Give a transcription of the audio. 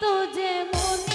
তো যে মন